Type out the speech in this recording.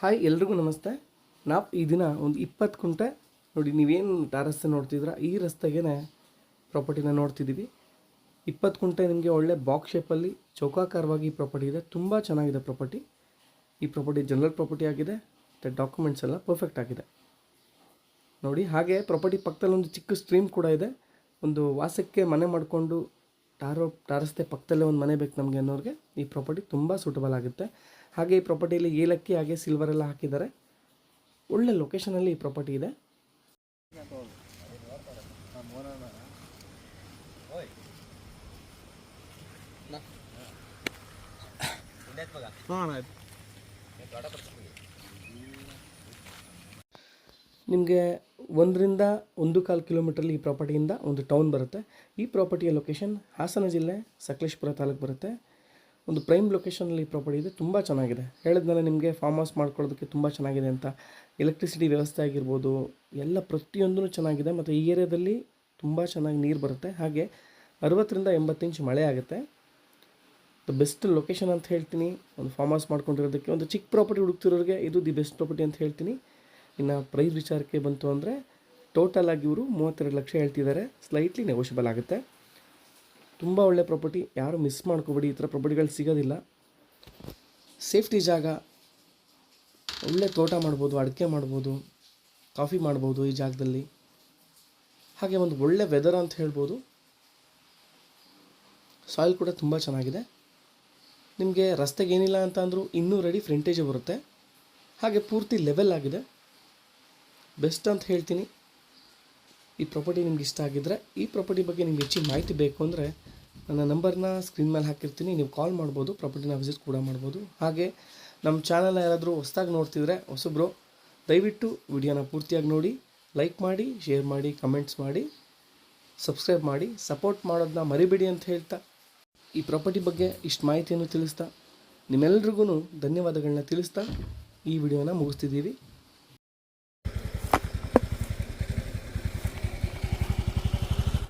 Hi ಎಲ್ರಿಗೂ ನಮಸ್ತೆ. ನಾವು ಈ ದಿನ ಒಂದು ಇಪ್ಪತ್ತು ಕುಂಟೆ ನೋಡಿ ನೀವೇನು ರಸ್ತೆ ನೋಡ್ತಿದ್ರ? ಈ ರಸ್ತೆಗೇ ಪ್ರಾಪರ್ಟಿನ ನೋಡ್ತಿದ್ದೀವಿ ಇಪ್ಪತ್ತು ಕುಂಟೆ ನಿಮಗೆ ಒಳ್ಳೆ ಬಾಕ್ಸ್ ಶೇಪಲ್ಲಿ ಚೌಕಾಕಾರವಾಗಿ ಈ ಪ್ರಾಪರ್ಟಿ ಇದೆ. ತುಂಬ ಚೆನ್ನಾಗಿದೆ ಪ್ರಾಪರ್ಟಿ ಈ ಪ್ರಾಪರ್ಟಿ ಜನರಲ್ ಪ್ರಾಪರ್ಟಿ ಆಗಿದೆ. ಮತ್ತು ಡಾಕ್ಯುಮೆಂಟ್ಸ್ ಎಲ್ಲ ಪರ್ಫೆಕ್ಟ್ ಆಗಿದೆ. ನೋಡಿ ಹಾಗೆ ಪ್ರಾಪರ್ಟಿ ಪಕ್ಕದಲ್ಲಿ ಒಂದು ಚಿಕ್ಕ ಸ್ಟ್ರೀಮ್ ಕೂಡ ಇದೆ. ಒಂದು ವಾಸಕ್ಕೆ ಮನೆ ಮಾಡಿಕೊಂಡು ಟಾರೋ, ಟಾರಸ್ತೆ ಪಕ್ಕದಲ್ಲೇ ಒಂದು ಮನೆ ಬೇಕು ನಮಗೆ ಅನ್ನೋರಿಗೆ. ಈ ಪ್ರಾಪರ್ಟಿ ತುಂಬ ಸೂಟಬಲ್ ಆಗುತ್ತೆ. ಹಾಗೆ ಈ ಪ್ರಾಪರ್ಟಿಯಲ್ಲಿ ಏಲಕ್ಕಿ ಹಾಗೆ ಸಿಲ್ವರ್ ಎಲ್ಲ ಹಾಕಿದ್ದಾರೆ. ಒಳ್ಳೆ ಲೊಕೇಶನಲ್ಲಿ ಈ ಪ್ರಾಪರ್ಟಿ ಇದೆ. ನಿಮಗೆ ಒಂದರಿಂದ ಒಂದು ಕಾಲು ಕಿಲೋಮೀಟ್ರಲ್ಲಿ ಈ ಪ್ರಾಪರ್ಟಿಯಿಂದ ಒಂದು ಟೌನ್ ಬರುತ್ತೆ. ಈ ಪ್ರಾಪರ್ಟಿಯ ಲೊಕೇಶನ್ ಹಾಸನ ಜಿಲ್ಲೆ, ಸಕಲೇಶ್ಪುರ ತಾಲೂಕು ಬರುತ್ತೆ. ಒಂದು ಪ್ರೈಮ್ ಲೊಕೇಶನಲ್ಲಿ ಈ ಪ್ರಾಪರ್ಟಿ ಇದೆ. ತುಂಬ ಚೆನ್ನಾಗಿದೆ. ಹೇಳಿದ್ಮೇಲೆ ನಿಮಗೆ ಫಾರ್ಮ್ ಹೌಸ್ ಮಾಡ್ಕೊಳ್ಳೋದಕ್ಕೆ ತುಂಬ ಚೆನ್ನಾಗಿದೆ ಅಂತ. ಎಲೆಕ್ಟ್ರಿಸಿಟಿ ವ್ಯವಸ್ಥೆ ಆಗಿರ್ಬೋದು, ಎಲ್ಲ ಪ್ರತಿಯೊಂದೂ ಚೆನ್ನಾಗಿದೆ. ಮತ್ತು ಈ ಏರಿಯಾದಲ್ಲಿ ತುಂಬ ಚೆನ್ನಾಗಿ ನೀರು ಬರುತ್ತೆ. ಹಾಗೆ ಅರವತ್ತರಿಂದ ಎಂಬತ್ತು ಇಂಚ್ ಮಳೆ ಆಗುತ್ತೆ. ದ ಬೆಸ್ಟ್ ಲೊಕೇಶನ್ ಅಂತ ಹೇಳ್ತೀನಿ. ಒಂದು ಫಾರ್ಮ್ ಹೌಸ್ ಮಾಡ್ಕೊಂಡಿರೋದಕ್ಕೆ ಒಂದು ಚಿಕ್ಕ ಪ್ರಾಪರ್ಟಿ ಹುಡುಕ್ತಿರೋರಿಗೆ ಇದು ದಿ ಬೆಸ್ಟ್ ಪ್ರಾಪರ್ಟಿ ಅಂತ ಹೇಳ್ತೀನಿ. ಇನ್ನು ಪ್ರೈಸ್ ವಿಚಾರಕ್ಕೆ ಬಂತು ಅಂದರೆ ಟೋಟಲ್ ಆಗಿ ಇವರು ಮೂವತ್ತೆರಡು ಲಕ್ಷ ಹೇಳ್ತಿದ್ದಾರೆ. ಸ್ಲೈಟ್ಲಿ ನೆಗೋಷಿಯಬಲ್ ಆಗುತ್ತೆ. ತುಂಬ ಒಳ್ಳೆ ಪ್ರಾಪರ್ಟಿ ಯಾರು ಮಿಸ್ ಮಾಡ್ಕೋಬೇಡಿ, ಈ ಥರ ಪ್ರಾಪರ್ಟಿಗಳು ಸಿಗೋದಿಲ್ಲ. ಸೇಫ್ಟಿ ಜಾಗ, ಒಳ್ಳೆ ತೋಟ ಮಾಡ್ಬೋದು, ಅಡಿಕೆ ಮಾಡ್ಬೋದು ಕಾಫಿ ಮಾಡ್ಬೋದು ಈ ಜಾಗದಲ್ಲಿ. ಹಾಗೆ ಒಂದು ಒಳ್ಳೆ ವೆದರ್ ಅಂತ ಹೇಳ್ಬೋದು. ಸಾಯಿಲ್ ಕೂಡ ತುಂಬ ಚೆನ್ನಾಗಿದೆ. ನಿಮಗೆ ರಸ್ತೆಗೆ ಏನಿಲ್ಲ ಅಂತ ಅಂದರೂ ಇನ್ನೂ ರೆಡಿ ಫ್ರಂಟೇಜೇ ಬರುತ್ತೆ. ಹಾಗೆ ಪೂರ್ತಿ ಲೆವೆಲ್ ಆಗಿದೆ. ಬೆಸ್ಟ್ ಅಂತ ಹೇಳ್ತೀನಿ. ಈ ಪ್ರಾಪರ್ಟಿ ನಿಮ್ಗೆ ಇಷ್ಟ ಆಗಿದ್ದರೆ ಈ ಪ್ರಾಪರ್ಟಿ ಬಗ್ಗೆ ನಿಮ್ಗೆ ಹೆಚ್ಚಿನ ಮಾಹಿತಿ ಬೇಕು ಅಂದರೆ ನನ್ನ ನಂಬರ್ನ ಸ್ಕ್ರೀನ್ ಮೇಲೆ ಹಾಕಿರ್ತೀನಿ. ನೀವು ಕಾಲ್ ಮಾಡ್ಬೋದು ಪ್ರಾಪರ್ಟಿನ ವಿಸಿಟ್ ಕೂಡ ಮಾಡ್ಬೋದು. ಹಾಗೆ ನಮ್ಮ ಚಾನಲ್ನ ಯಾರಾದರೂ ಹೊಸ್ದಾಗಿ ನೋಡ್ತಿದ್ರೆ ಹೊಸಬ್ರು, ದಯವಿಟ್ಟು ವಿಡಿಯೋನ ಪೂರ್ತಿಯಾಗಿ ನೋಡಿ ಲೈಕ್ ಮಾಡಿ ಶೇರ್ ಮಾಡಿ ಕಮೆಂಟ್ಸ್ ಮಾಡಿ ಸಬ್ಸ್ಕ್ರೈಬ್ ಮಾಡಿ ಸಪೋರ್ಟ್ ಮಾಡೋದನ್ನ ಮರಿಬೇಡಿ ಅಂತ ಹೇಳ್ತಾ, ಈ ಪ್ರಾಪರ್ಟಿ ಬಗ್ಗೆ ಇಷ್ಟು ಮಾಹಿತಿಯನ್ನು ತಿಳಿಸ್ತಾ ನಿಮ್ಮೆಲ್ರಿಗೂ ಧನ್ಯವಾದಗಳನ್ನ ತಿಳಿಸ್ತಾ, ಈ ವಿಡಿಯೋನ ಮುಗಿಸ್ತಿದ್ದೀವಿ.